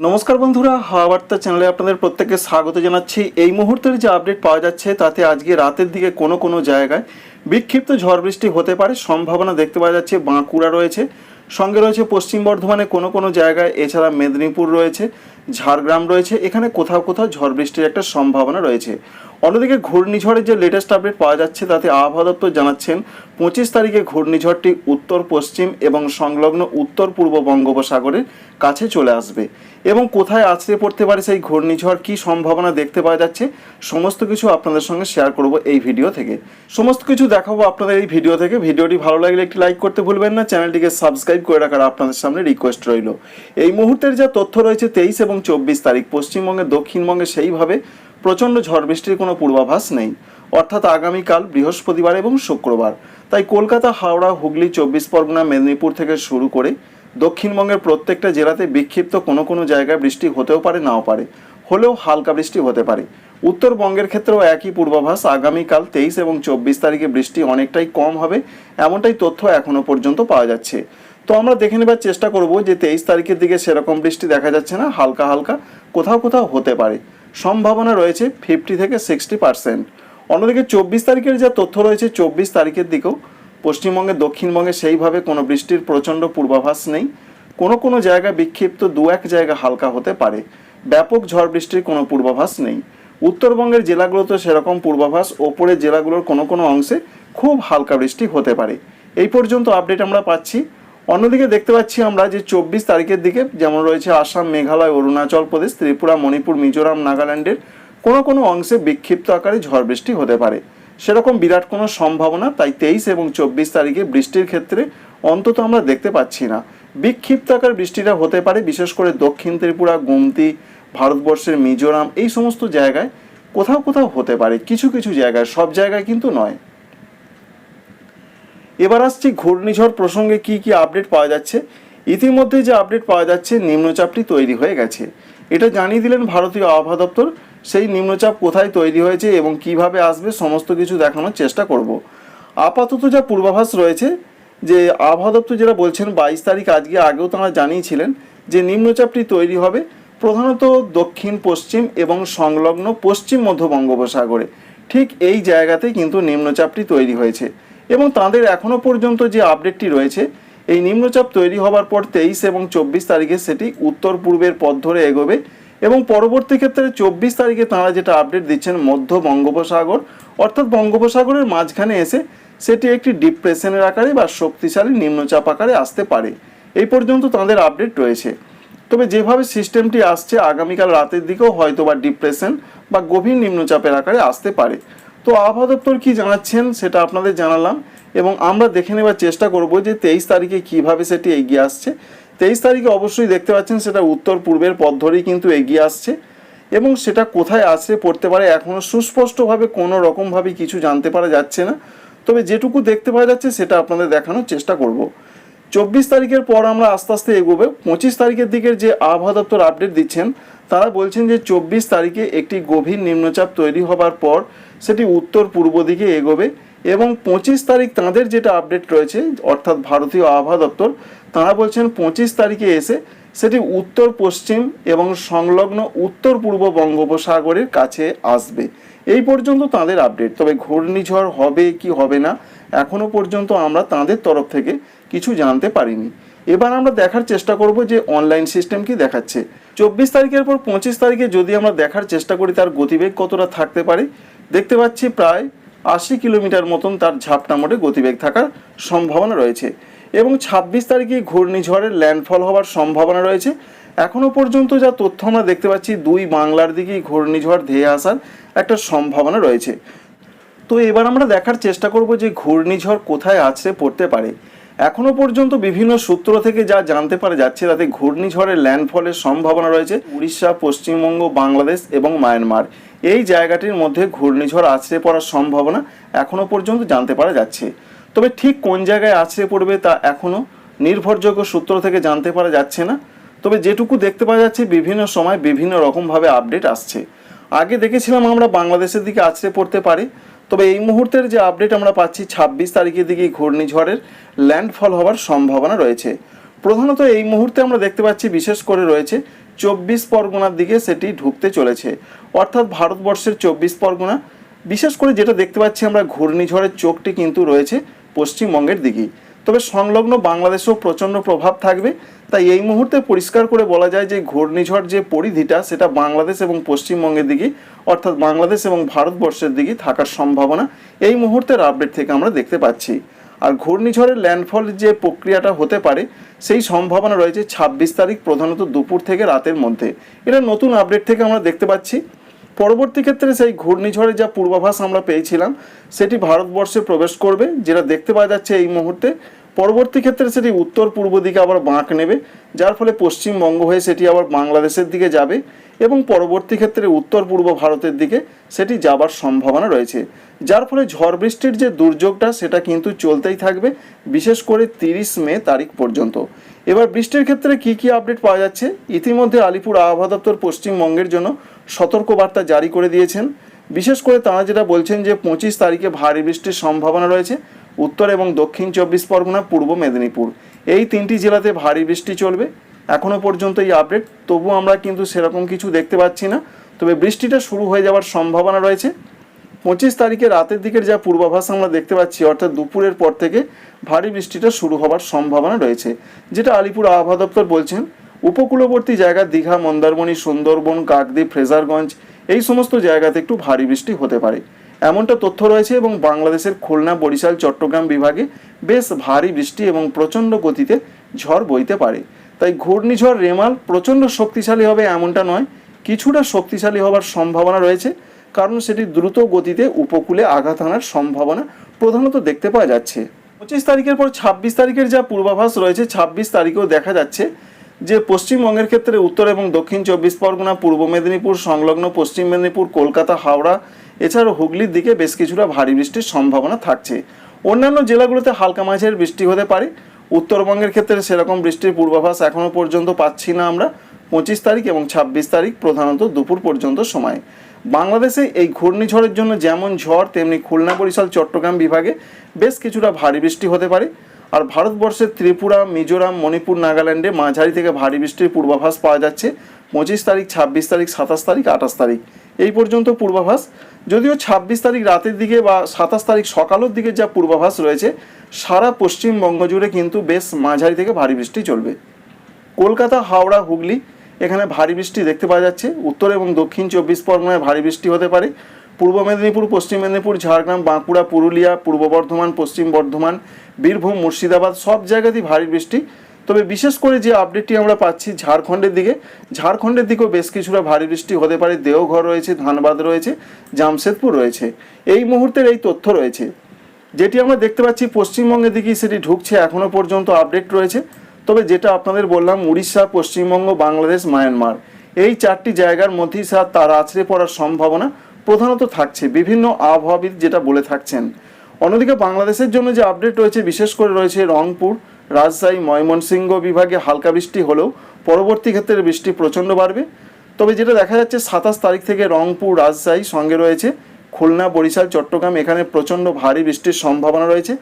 নমস্কার বন্ধুরা, হাওয়া বার্তা চ্যানেলে আপনাদের প্রত্যেককে স্বাগত জানাচ্ছি। এই মুহূর্তের যে আপডেট পাওয়া যাচ্ছে, তাতে আজকে রাতের দিকে কোনো কোনো জায়গায় বিক্ষিপ্ত ঝড় বৃষ্টি হতে পারে, সম্ভাবনা দেখতে পাওয়া যাচ্ছে, বাঁকুড়া রয়েছে। সঙ্গে রয়েছে পশ্চিম বর্ধমানে কোনো কোনো জায়গায়, এছাড়া মেদিনীপুর রয়েছে, ঝাড়গ্রাম রয়েছে, এখানে কোথাও কোথাও ঝড় বৃষ্টির একটা সম্ভাবনা রয়েছে। অন্যদিকে ঘূর্ণিঝড়ের যে লেটেস্ট আপডেট পাওয়া যাচ্ছে, তাতে আবহাওয়া দপ্তর জানাচ্ছেন, পঁচিশ তারিখে ঘূর্ণিঝড়টি উত্তর পশ্চিম এবং সংলগ্ন উত্তর পূর্ব বঙ্গোপসাগরের কাছে চলে আসবে। এবং কোথায় আছড়ে পড়তে পারে সেই ঘূর্ণিঝড়, কী সম্ভাবনা দেখতে পাওয়া যাচ্ছে, সমস্ত কিছু আপনাদের সঙ্গে শেয়ার করব এই ভিডিও থেকে। সমস্ত কিছু দেখাবো আপনাদের এই ভিডিও থেকে। ভিডিওটি ভালো লাগলে একটি লাইক করতে ভুলবেন না, চ্যানেলটিকে সাবস্ক্রাইব করে রাখার আপনাদের সামনে রিকোয়েস্ট রইল। এই মুহূর্তের যা তথ্য রয়েছে, তেইশ এবং চব্বিশ তারিখ, পশ্চিমবঙ্গে, দক্ষিণবঙ্গে সেইভাবে প্রচণ্ড ঝড় বৃষ্টির কোনো পূর্বাভাস নেই। অর্থাৎ আগামীকাল বৃহস্পতিবার এবং শুক্রবার। তাই কলকাতা, হাওড়া, হুগলি, চব্বিশ পরগনা, মেদিনীপুর থেকে শুরু করে দক্ষিণবঙ্গের প্রত্যেকটা জেলাতে বিক্ষিপ্ত কোনো কোনো জায়গায় বৃষ্টি হতেও পারে, নাও পারে। হলেও হালকা বৃষ্টি হতে পারে। উত্তরবঙ্গের ক্ষেত্রেও একই পূর্বাভাস। আগামীকাল তেইশ এবং চব্বিশ তারিখে বৃষ্টি অনেকটাই কম হবে। এমনটাই তথ্য এখনও পর্যন্ত পাওয়া যাচ্ছে। তো আমরা দেখে নেবার চেষ্টা করব যে তেইশ তারিখের দিকে সেরকম বৃষ্টি দেখা যাচ্ছে না, হালকা হালকা কোথাও কোথাও হতে পারে। সম্ভাবনা রয়েছে ফিফটি থেকে সিক্সটি পার্সেন্ট অন্যদিকে চব্বিশ তারিখের যা তথ্য রয়েছে, চব্বিশ তারিখের দিকেও পশ্চিমবঙ্গে, দক্ষিণবঙ্গে সেইভাবে কোনো বৃষ্টির প্রচণ্ড পূর্বাভাস নেই। কোনো কোনো জায়গায় বিক্ষিপ্ত দু এক জায়গা হালকা হতে পারে। ব্যাপক ঝড় বৃষ্টির কোনো পূর্বাভাস নেই। উত্তরবঙ্গের জেলাগুলোতে সেরকম পূর্বাভাস ওপরের জেলাগুলোর কোনো কোনো অংশে খুব হালকা বৃষ্টি হতে পারে। এই পর্যন্ত আপডেট আমরা পাচ্ছি। অন্যদিকে দেখতে পাচ্ছি আমরা যে চব্বিশ তারিখের দিকে যেমন রয়েছে আসাম, মেঘালয়, অরুণাচল প্রদেশ, ত্রিপুরা, মণিপুর, মিজোরাম, নাগাল্যান্ডের কোনো কোনো অংশে বিক্ষিপ্ত আকারে ঝড় বৃষ্টি হতে পারে। সেরকম বিরাট কোনো সম্ভাবনা তাই তেইশ এবং চব্বিশ তারিখে বৃষ্টির ক্ষেত্রে অন্তত আমরা দেখতে পাচ্ছি না। বিক্ষিপ্ত আকার বৃষ্টিটা হতে পারে, বিশেষ করে দক্ষিণ ত্রিপুরা, গুমতি, ভারতবর্ষের মিজোরাম, এই সমস্ত জায়গায় কোথাও কোথাও হতে পারে, কিছু কিছু জায়গায়, সব জায়গায় কিন্তু নয়। এবার আসছি ঘূর্ণিঝড় প্রসঙ্গে কি কি আপডেট পাওয়া যাচ্ছে। ইতিমধ্যে যে আপডেট পাওয়া যাচ্ছে, নিম্নচাপটি তৈরি হয়ে গেছে। এটা জানিয়ে দিলেন ভারতীয় আবহাওয়া দপ্তর। সেই নিম্নচাপ কোথায় তৈরি হয়েছে এবং কীভাবে আসবে, সমস্ত কিছু দেখানোর চেষ্টা করব। আপাতত যা পূর্বাভাস রয়েছে, যে আবহাওয়া দপ্তর যেটা বলছেন, বাইশ তারিখ আজকে আগেও তারা জানিয়েছিলেন যে নিম্নচাপটি তৈরি হবে প্রধানত দক্ষিণ, পশ্চিম এবং সংলগ্ন পশ্চিম মধ্য বঙ্গোপসাগরে। ঠিক এই জায়গাতে কিন্তু নিম্নচাপটি তৈরি হয়েছে। এবং তাদের এখনও পর্যন্ত যে আপডেটটি রয়েছে, এই নিম্নচাপ তৈরি হবার পর তেইশ এবং চব্বিশ তারিখে সেটি উত্তর পূর্বের পথ ধরে এগোবে এবং পরবর্তী ক্ষেত্রে চব্বিশ তারিখে তারা যেটা আপডেট দিচ্ছেন মধ্য বঙ্গোপসাগর, অর্থাৎ বঙ্গোপসাগরের মাঝখানে এসে সেটি একটি ডিপ্রেশনের আকারে বা শক্তিশালী নিম্নচাপ আকারে আসতে পারে। এই পর্যন্ত তাদের আপডেট রয়েছে। তবে যেভাবে সিস্টেমটি আসছে, আগামীকাল রাতের দিকেও হয়তো বা ডিপ্রেশন বা গভীর নিম্নচাপের আকারে আসতে পারে। তো আবহাওয়া দপ্তর কী জানাচ্ছেন সেটা আপনাদের জানালাম এবং আমরা দেখে নেবার চেষ্টা করব যে তেইশ তারিখে কীভাবে সেটি এগিয়ে আসছে। তেইশ তারিখে অবশ্যই দেখতে পাচ্ছেন সেটা উত্তর পূর্বের পথ ধরেই কিন্তু এগিয়ে আসছে এবং সেটা কোথায় আছড়ে পড়তে পারে এখনও সুস্পষ্টভাবে কোনো রকমভাবে কিছু জানতে পারা যাচ্ছে না। তবে যেটুকু দেখতে পাওয়া যাচ্ছে সেটা আপনাদের দেখানোর চেষ্টা করব। চব্বিশ তারিখের পর আমরা আস্তে আস্তে এগোবে। পঁচিশ তারিখের দিকের যে আবহাওয়া দপ্তর আপডেট দিচ্ছেন তারা বলছেন যে চব্বিশ তারিখে একটি গভীর নিম্নচাপ তৈরি হবার পর সেটি উত্তর পূর্ব দিকে এগোবে এবং পঁচিশ তারিখ তাঁদের যেটা আপডেট রয়েছে, অর্থাৎ ভারতীয় আবহাওয়া দপ্তর, তারা বলছেন পঁচিশ তারিখে এসে সেটি উত্তর পশ্চিম এবং সংলগ্ন উত্তর পূর্ব বঙ্গোপসাগরের কাছে আসবে। এই পর্যন্ত তাদের আপডেট। তবে ঘূর্ণিঝড় হবে কি হবে না, এখনও পর্যন্ত আমরা তাদের তরফ থেকে কিছু জানতে পারিনি। এবার আমরা দেখার চেষ্টা করব যে অনলাইন সিস্টেম কি দেখাচ্ছে। চব্বিশ তারিখের পর পঁচিশ তারিখে যদি আমরা দেখার চেষ্টা করি তার গতিবেগ কতটা থাকতে পারে, দেখতে পাচ্ছি প্রায় আশি কিলোমিটার মতন তার ঝাপটা মোটে গতিবেগ থাকার সম্ভাবনা রয়েছে এবং ছাব্বিশ তারিখে ঘূর্ণিঝড়ের ল্যান্ডফল হওয়ার সম্ভাবনা রয়েছে। এখনও পর্যন্ত যা তথ্য আমরা দেখতে পাচ্ছি, দুই বাংলার দিকেই ঘূর্ণিঝড় ধেয়ে আসার একটা সম্ভাবনা রয়েছে। তো এবার আমরা দেখার চেষ্টা করব যে ঘূর্ণিঝড় কোথায় আছড়ে পড়তে পারে। এখনও পর্যন্ত বিভিন্ন সূত্র থেকে যা জানতে পারা যাচ্ছে, তাতে ঘূর্ণিঝড়ের ল্যান্ডফলের সম্ভাবনা রয়েছে উড়িষ্যা, পশ্চিমবঙ্গ, বাংলাদেশ এবং মায়ানমার। এই জায়গাটির মধ্যে ঘূর্ণিঝড় আছড়ে পড়ার সম্ভাবনা এখনও পর্যন্ত জানতে পারা যাচ্ছে। তবে ঠিক কোন জায়গায় আছড়ে পড়বে তা এখনও নির্ভরযোগ্য সূত্র থেকে জানতে পারা যাচ্ছে না। তবে যেটুকু দেখতে পাওয়া যাচ্ছে, বিভিন্ন সময় বিভিন্ন রকমভাবে আপডেট আসছে। আগে দেখেছিলাম আমরা বাংলাদেশের দিকে আছড়ে পড়তে পারে। তবে এই মুহূর্তের যে আপডেট আমরা পাচ্ছি ছাব্বিশ তারিখের দিকে ঘূর্ণিঝড়ের ল্যান্ডফল হওয়ার সম্ভাবনা রয়েছে। প্রধানত এই মুহূর্তে আমরা দেখতে পাচ্ছি বিশেষ করে রয়েছে চব্বিশ পরগনার দিকে সেটি ঢুকতে চলেছে। অর্থাৎ ভারতবর্ষের চব্বিশ পরগনা। বিশেষ করে যেটা দেখতে পাচ্ছি আমরা, ঘূর্ণিঝড়ের চোখটি কিন্তু রয়েছে পশ্চিমবঙ্গের দিকেই তবে সংলগ্ন বাংলাদেশেও প্রচণ্ড প্রভাব থাকবে। তাই এই মুহূর্তে পরিষ্কার করে বলা যায় যে ঘূর্ণিঝড় যে পরিধিটা, সেটা বাংলাদেশ এবং পশ্চিমবঙ্গের দিকে, অর্থাৎ বাংলাদেশ এবং ভারতবর্ষের দিকে থাকার সম্ভাবনা এই মুহূর্তের আপডেট থেকে আমরা দেখতে পাচ্ছি। আর ঘূর্ণিঝড়ের ল্যান্ডফল যে প্রক্রিয়াটা হতে পারে, সেই সম্ভাবনা রয়েছে ছাব্বিশ তারিখ প্রধানত দুপুর থেকে রাতের মধ্যে। এটা নতুন আপডেট থেকে আমরা দেখতে পাচ্ছি। পরবর্তী ক্ষেত্রে সেই ঘূর্ণিঝড়ের যা পূর্বাভাস আমরা পেয়েছিলাম, সেটি ভারতবর্ষে প্রবেশ করবে, যেটা দেখতে পাওয়া যাচ্ছে এই মুহূর্তে। পরবর্তী ক্ষেত্রে সেটি উত্তর পূর্ব দিকে আবার বাঁক নেবে, যার ফলে পশ্চিমবঙ্গ হয়ে সেটি আবার বাংলাদেশের দিকে যাবে এবং পরবর্তী ক্ষেত্রে উত্তর পূর্ব ভারতের দিকে সেটি যাবার সম্ভাবনা রয়েছে। যার ফলে ঝড় বৃষ্টির যে দুর্যোগটা, সেটা কিন্তু চলতেই থাকবে, বিশেষ করে তিরিশ মে তারিখ পর্যন্ত। এবার বৃষ্টির ক্ষেত্রে কি কি আপডেট পাওয়া যাচ্ছে? ইতিমধ্যে আলিপুর আবহাওয়া দপ্তর পশ্চিমবঙ্গের জন্য সতর্কবার্তা জারি করে দিয়েছেন। বিশেষ করে তারা যেটা বলছেন যে পঁচিশ তারিখে ভারী বৃষ্টির সম্ভাবনা রয়েছে। উত্তর এবং দক্ষিণ চব্বিশ পরগনা, পূর্ব মেদিনীপুর। এই তিনটি জেলাতে ভারী বৃষ্টি চলবে। এখনও পর্যন্ত এই আপডেট, তবু আমরা কিন্তু সেরকম কিছু দেখতে পাচ্ছি না। তবে বৃষ্টিটা শুরু হয়ে যাওয়ার সম্ভাবনা রয়েছে। পঁচিশ তারিখে রাতের দিকের যা পূর্বাভাস আমরা দেখতে পাচ্ছি, অর্থাৎ দুপুরের পর থেকে ভারী বৃষ্টিটা শুরু হওয়ার সম্ভাবনা রয়েছে। যেটা আলিপুর আবহাওয়া দপ্তর বলছেন উপকূলবর্তী জায়গা দীঘা, মন্দারমণি, সুন্দরবন, কাকদ্বীপ, ফ্রেজারগঞ্জ, এই সমস্ত জায়গাতে একটু ভারী বৃষ্টি হতে পারে। এমনটা তথ্য রয়েছে এবং বাংলাদেশের খুলনা, বরিশাল, চট্টগ্রাম বিভাগে বেশ ভারী বৃষ্টি এবং প্রচণ্ড গতিতে ঝড় বইতে পারে। তাই ঘূর্ণিঝড় রেমাল প্রচণ্ড শক্তিশালী হবে এমনটা নয়, কিছুটা শক্তিশালী হওয়ার সম্ভাবনা রয়েছে, কারণ সেটি দ্রুত গতিতে উপকূলে আঘাত আনার সম্ভাবনা প্রধানত দেখতে পাওয়া যাচ্ছে। পঁচিশ তারিখের পর ছাব্বিশ তারিখের যা পূর্বাভাস রয়েছে, ছাব্বিশ তারিখেও দেখা যাচ্ছে যে পশ্চিমবঙ্গের ক্ষেত্রে উত্তর এবং দক্ষিণ চব্বিশ পরগনা, পূর্ব মেদিনীপুর, সংলগ্ন পশ্চিম মেদিনীপুর, কলকাতা, হাওড়া, এছাড়াও হুগলির দিকে বেশ কিছুটা ভারী বৃষ্টির সম্ভাবনা থাকছে। অন্যান্য জেলাগুলোতে হালকা মাঝের বৃষ্টি হতে পারে। উত্তরবঙ্গের ক্ষেত্রে সেরকম বৃষ্টির পূর্বাভাস এখনও পর্যন্ত পাচ্ছি না আমরা। পঁচিশ তারিখ এবং ছাব্বিশ তারিখ প্রধানত দুপুর পর্যন্ত সময়। বাংলাদেশে এই ঘূর্ণিঝড়ের জন্য যেমন ঝড়, তেমনি খুলনা বরিশাল, চট্টগ্রাম বিভাগে বেশ কিছুটা ভারী বৃষ্টি হতে পারে। আর ভারতবর্ষের ত্রিপুরা, মিজোরাম, মণিপুর, নাগাল্যান্ডে মাঝারি থেকে ভারী বৃষ্টির পূর্বাভাস পাওয়া যাচ্ছে। পঁচিশ তারিখ, ছাব্বিশ তারিখ, সাতাশ তারিখ, আঠাশ তারিখ। এই পর্যন্ত পূর্বাভাস। যদিও ছাব্বিশ তারিখ রাতের দিকে বা সাতাশ তারিখ সকালের দিকে যা পূর্বাভাস রয়েছে, সারা পশ্চিমবঙ্গ জুড়ে কিন্তু বেশ মাঝারি থেকে ভারী বৃষ্টি চলবে। কলকাতা, হাওড়া, হুগলি, এখানে ভারী বৃষ্টি দেখতে পাওয়া যাচ্ছে। উত্তর এবং দক্ষিণ চব্বিশ পরগনায় ভারী বৃষ্টি হতে পারে। পূর্ব মেদিনীপুর, পশ্চিম মেদিনীপুর, ঝাড়গ্রাম, বাঁকুড়া, পুরুলিয়া, পূর্ব বর্ধমান, পশ্চিম বর্ধমান, বীরভূম, মুর্শিদাবাদ, সব জায়গাতেই ভারী বৃষ্টি। তবে বিশেষ করে যে আপডেটটি আমরা পাচ্ছি ঝাড়খণ্ডের দিকে, ঝাড়খণ্ডের দিকেও বেশ কিছুটা ভারী বৃষ্টি হতে পারে। দেওঘর রয়েছে, ধানবাদ রয়েছে, জামশেদপুর রয়েছে। এই মুহূর্তের এই তথ্য রয়েছে। যেটি আমরা দেখতে পাচ্ছি, পশ্চিমবঙ্গের দিকেই সেটি ঢুকছে এখনও পর্যন্ত আপডেট রয়েছে। তবে যেটা আপনাদের বললাম, উড়িষ্যা, পশ্চিমবঙ্গ, বাংলাদেশ, মায়ানমার। এই চারটি জায়গার মধ্যেই তার আছড়ে পড়ার সম্ভাবনা। প্রধানত থাকছে বিভিন্ন আবহাওয়াবিদ যেটা বলে থাকছেন। অন্যদিকে বাংলাদেশের জন্য যে আপডেট রয়েছে, বিশেষ করে রয়েছে রংপুর, রাজশাহী, ময়মনসিংহ বিভাগে হালকা বৃষ্টি হলেও পরবর্তী ক্ষেত্রে বৃষ্টি প্রচণ্ড বাড়বে। তবে যেটা দেখা যাচ্ছে, সাতাশ তারিখ থেকে রংপুর, রাজশাহী সঙ্গে রয়েছে খুলনা, বরিশাল, চট্টগ্রাম, এখানে প্রচণ্ড ভারী বৃষ্টির সম্ভাবনা রয়েছে।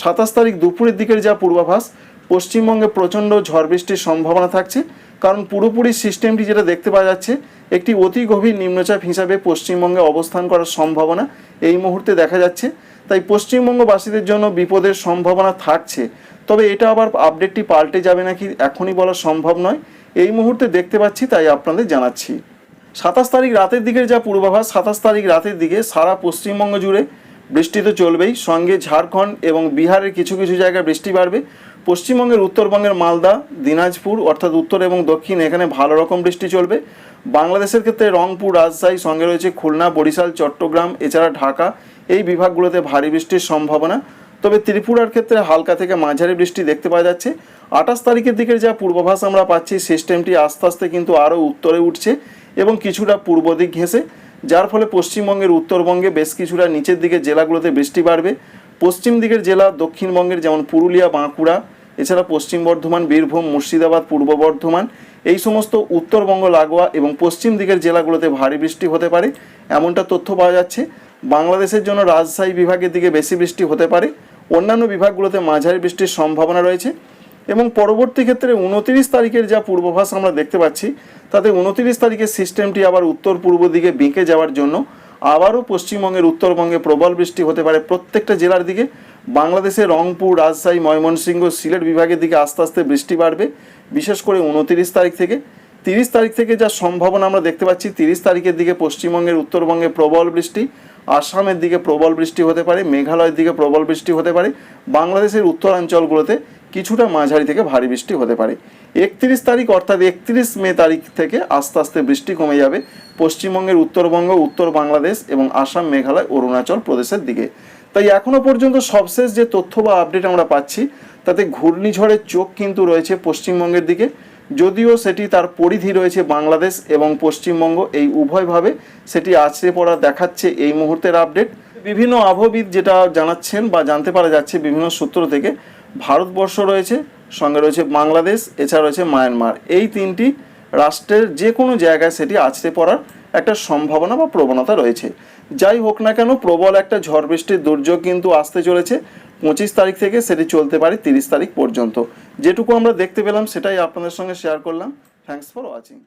সাতাশ তারিখ দুপুরের দিকের যা পূর্বাভাস, পশ্চিমবঙ্গে প্রচণ্ড ঝড় বৃষ্টির সম্ভাবনা থাকছে। কারণ পুরোপুরি সিস্টেমটি যেটা দেখতে পাওয়া যাচ্ছে, একটি অতি গভীর নিম্নচাপ হিসাবে পশ্চিমবঙ্গে অবস্থান করার সম্ভাবনা এই মুহূর্তে দেখা যাচ্ছে। তাই পশ্চিমবঙ্গবাসীদের জন্য বিপদের সম্ভাবনা থাকছে। তবে এটা আবার আপডেটটি পাল্টে যাবে নাকি এখনই বলা সম্ভব নয়। এই মুহূর্তে দেখতে পাচ্ছি, তাই আপনাদের জানাচ্ছি। সাতাশ তারিখ রাতের দিকের যা পূর্বাভাস, সাতাশ তারিখ রাতের দিকে সারা পশ্চিমবঙ্গ জুড়ে বৃষ্টি তো চলবেই। সঙ্গে ঝাড়খণ্ড এবং বিহারের কিছু কিছু জায়গায় বৃষ্টি বাড়বে। পশ্চিমবঙ্গের, উত্তরবঙ্গের মালদা, দিনাজপুর অর্থাৎ উত্তর এবং দক্ষিণ এখানে ভালো রকম বৃষ্টি চলবে। বাংলাদেশের ক্ষেত্রে রংপুর, রাজশাহী, সঙ্গে রয়েছে খুলনা, বরিশাল, চট্টগ্রাম, এছাড়া ঢাকা। এই বিভাগগুলোতে ভারী বৃষ্টির সম্ভাবনা। তবে ত্রিপুরার ক্ষেত্রে হালকা থেকে মাঝারি বৃষ্টি দেখতে পাওয়া যাচ্ছে। আঠাশ তারিখের দিকের যা পূর্বাভাস আমরা পাচ্ছি, সিস্টেমটি আস্তে আস্তে কিন্তু আরও উত্তরে উঠছে এবং কিছুটা পূর্ব দিক ঘেঁষে। যার ফলে পশ্চিমবঙ্গের উত্তরবঙ্গে বেশ কিছুটা নিচের দিকে জেলাগুলোতে বৃষ্টি বাড়বে। পশ্চিম দিকের জেলা দক্ষিণবঙ্গের যেমন পুরুলিয়া, বাঁকুড়া, এছাড়া পশ্চিম বর্ধমান, বীরভূম, মুর্শিদাবাদ, পূর্ব বর্ধমান, এই সমস্ত উত্তরবঙ্গ লাগোয়া এবং পশ্চিম দিকের জেলাগুলোতে ভারী বৃষ্টি হতে পারে, এমনটা তথ্য পাওয়া যাচ্ছে। বাংলাদেশের জন্য রাজশাহী বিভাগের দিকে বেশি বৃষ্টি হতে পারে। অন্যান্য বিভাগগুলোতে মাঝারি বৃষ্টির সম্ভাবনা রয়েছে। এবং পরবর্তী ক্ষেত্রে উনতিরিশ তারিখের যা পূর্বাভাস আমরা দেখতে পাচ্ছি, তাতে উনতিরিশ তারিখের সিস্টেমটি আবার উত্তর পূর্ব দিকে বেঁকে যাওয়ার জন্য আবারও পশ্চিমবঙ্গের উত্তরবঙ্গে প্রবল বৃষ্টি হতে পারে প্রত্যেকটা জেলার দিকে। বাংলাদেশের রংপুর, রাজশাহী, ময়মনসিংহ, সিলেট বিভাগের দিকে আস্তে আস্তে বৃষ্টি বাড়বে, বিশেষ করে উনতিরিশ তারিখ থেকে। তিরিশ তারিখ থেকে যা সম্ভাবনা আমরা দেখতে পাচ্ছি, তিরিশ তারিখের দিকে পশ্চিমবঙ্গের উত্তরবঙ্গে প্রবল বৃষ্টি, আসামের দিকে প্রবল বৃষ্টি হতে পারে, মেঘালয়ের দিকে প্রবল বৃষ্টি হতে পারে, বাংলাদেশের উত্তরাঞ্চলগুলোতে কিছুটা মাঝারি থেকে ভারী বৃষ্টি হতে পারে। একত্রিশ তারিখ অর্থাৎ একত্রিশ মে তারিখ থেকে আস্তে আস্তে বৃষ্টি কমে যাবে পশ্চিমবঙ্গের উত্তরবঙ্গ, উত্তর বাংলাদেশ এবং আসাম, মেঘালয়, অরুণাচল প্রদেশের দিকে। তাই এখনও পর্যন্ত সবশেষ যে তথ্য বা আপডেট আমরা পাচ্ছি, তাতে ঘূর্ণিঝড়ের চোখ কিন্তু রয়েছে পশ্চিমবঙ্গের দিকে। যদিও সেটি তার পরিধি রয়েছে বাংলাদেশ এবং পশ্চিমবঙ্গ, এই উভয়ভাবে সেটি আছড়ে পড়া দেখাচ্ছে এই মুহূর্তের আপডেট। বিভিন্ন আবহবিদ যেটা জানাচ্ছেন বা জানতে পারা যাচ্ছে বিভিন্ন সূত্র থেকে ভারতবর্ষ রয়েছে, সঙ্গে রয়েছে বাংলাদেশ, এছাড়া রয়েছে মায়ানমার। এই তিনটি রাষ্ট্রের যে কোনো জায়গায় সেটি আছড়ে পড়ার একটা সম্ভাবনা বা প্রবণতা রয়েছে। যাই হোক না কেন, প্রবল একটা ঝড় বৃষ্টির দুর্যোগ কিন্তু আসতে চলেছে। পঁচিশ তারিখ থেকে সেটি চলতে পারে তিরিশ তারিখ পর্যন্ত। যেটুকু আমরা দেখতে পেলাম, সেটাই আপনাদের সঙ্গে শেয়ার করলাম। Thanks for watching